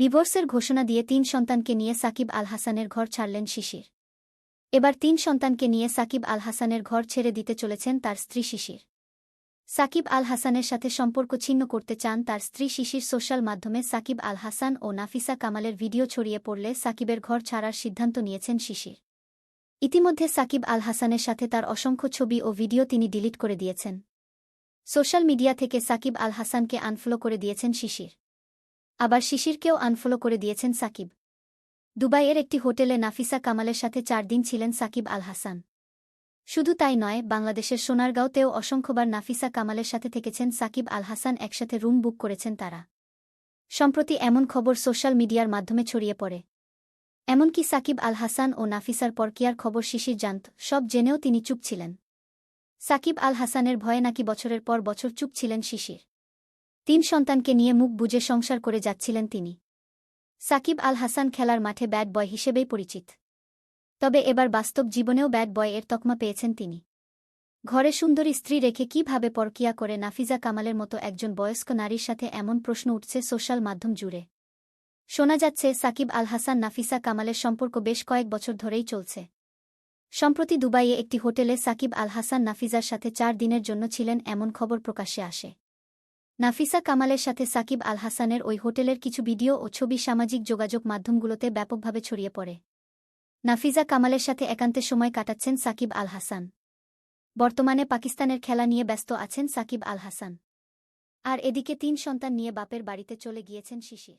ডিভোর্সের ঘোষণা দিয়ে তিন সন্তানকে নিয়ে সাকিব আল হাসানের ঘর ছাড়লেন শিশির। এবার তিন সন্তানকে নিয়ে সাকিব আল হাসানের ঘর ছেড়ে দিতে চলেছেন তার স্ত্রী শিশির। সাকিব আল হাসানের সাথে সম্পর্ক ছিন্ন করতে চান তার স্ত্রী শিশির সোশ্যাল মাধ্যমে সাকিব আল হাসান ও নাফিসা কামালের ভিডিও ছড়িয়ে পড়লে সাকিবের ঘর ছাড়ার সিদ্ধান্ত নিয়েছেন শিশির। ইতিমধ্যে সাকিব আল হাসানের সাথে তার অসংখ্য ছবি ও ভিডিও তিনি ডিলিট করে দিয়েছেন। সোশ্যাল মিডিয়া থেকে সাকিব আল হাসানকে আনফলো করে দিয়েছেন শিশির। আবার শিশিরকেও আনফলো করে দিয়েছেন সাকিব। দুবাইয়ের একটি হোটেলে নাফিসা কামালের সাথে চার দিন ছিলেন সাকিব আল হাসান শুধু তাই নয়, বাংলাদেশের সোনারগাঁওতেও অসংখ্যবার নাফিসা কামালের সাথে থেকেছেন সাকিব আল হাসান একসাথে রুম বুক করেছেন তারা। সম্প্রতি এমন খবর সোশ্যাল মিডিয়ার মাধ্যমে ছড়িয়ে পড়ে। এমনকি সাকিব আল হাসান ও নাফিসার পরকিয়ার খবর শিশির জানত, সব জেনেও তিনি চুপ ছিলেন। সাকিব আল হাসানের ভয়ে নাকি বছরের পর বছর চুপ ছিলেন শিশির। তিন সন্তানকে নিয়ে মুখ বুজে সংসার করে যাচ্ছিলেন তিনি। সাকিব আল হাসান খেলার মাঠে ব্যাট বয় হিসেবেই পরিচিত। তবে এবার বাস্তব জীবনেও ব্যাট বয় এর তকমা পেয়েছেন তিনি। ঘরে সুন্দরী স্ত্রী রেখে কীভাবে পরকিয়া করে নাফিজা কামালের মতো একজন বয়স্ক নারীর সাথে এমন প্রশ্ন উঠছে সোশ্যাল মাধ্যম জুড়ে। শোনা যাচ্ছে সাকিব আল হাসান নাফিসা কামালের সম্পর্ক বেশ কয়েক বছর ধরেই চলছে। সম্প্রতি দুবাইয়ে একটি হোটেলে সাকিব আল হাসান নাফিজার সাথে চার দিনের জন্য ছিলেন এমন খবর প্রকাশ্যে আসে। নাফিসা কামালের সাথে সাকিব আল হাসানের ওই হোটেলের কিছু ভিডিও ও ছবি সামাজিক যোগাযোগ মাধ্যমগুলোতে ব্যাপকভাবে ছড়িয়ে পড়ে। নাফিজা কামালের সাথে একান্তে সময় কাটাচ্ছেন সাকিব আল হাসান। বর্তমানে পাকিস্তানের খেলা নিয়ে ব্যস্ত আছেন সাকিব আল হাসান। আর এদিকে তিন সন্তান নিয়ে বাপের বাড়িতে চলে গিয়েছেন শিশির।